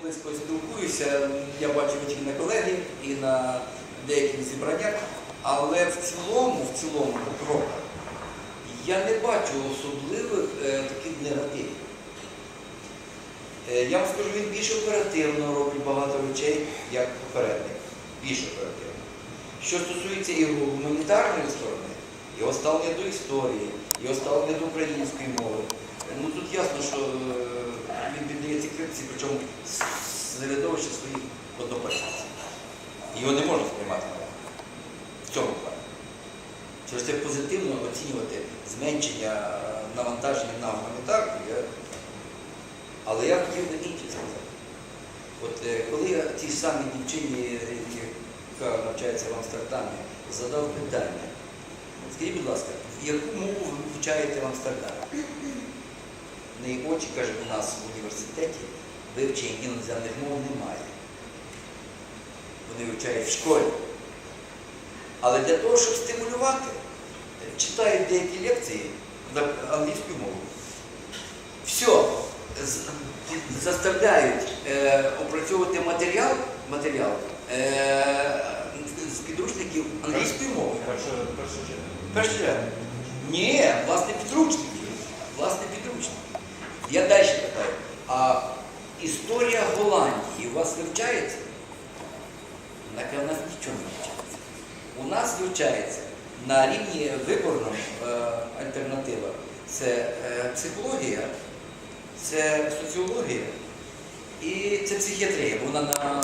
близько спілкуюся, я бачу і на колеги, і на деяких зібраннях, але в цілому, в цілому, крок, я не бачу особливих е, таких негативів. Е, я вам скажу, він більш оперативно робить багато речей, як попередник. Більш оперативно. Що стосується і гуманітарної сторони, його ставлення до історії, його ставлення до української мови. Ну тут ясно, що е, критиці, причому з середовища своїх однопартійців. Його не можна сприймати в цьому плані. Через це позитивно оцінювати зменшення навантаження на гуманітарку. Я... Але я хотів би інше сказати. От е, коли ж самій дівчині, яка навчається в Амстердамі, задав питання, скажіть, будь ласка, яку мову ви вивчаєте в Амстердамі? Неї очі, каже, у нас в університеті вивчення іноземних мов немає. Вони вивчають в школі. Але для того, щоб стимулювати, читають деякі лекції на англійською мовою. Все. Заставляють е, опрацьовувати матеріал, матеріал е, з підручників англійською мовою. Перший ряд. Ні, власне підручники. Власне підручники. Я далі питаю, а історія Голландії у вас вивчається? Так, у нас нічого не вивчається. У нас вивчається на рівні виборного е, альтернатива. Це е, психологія, це соціологія і це психіатрія, вона на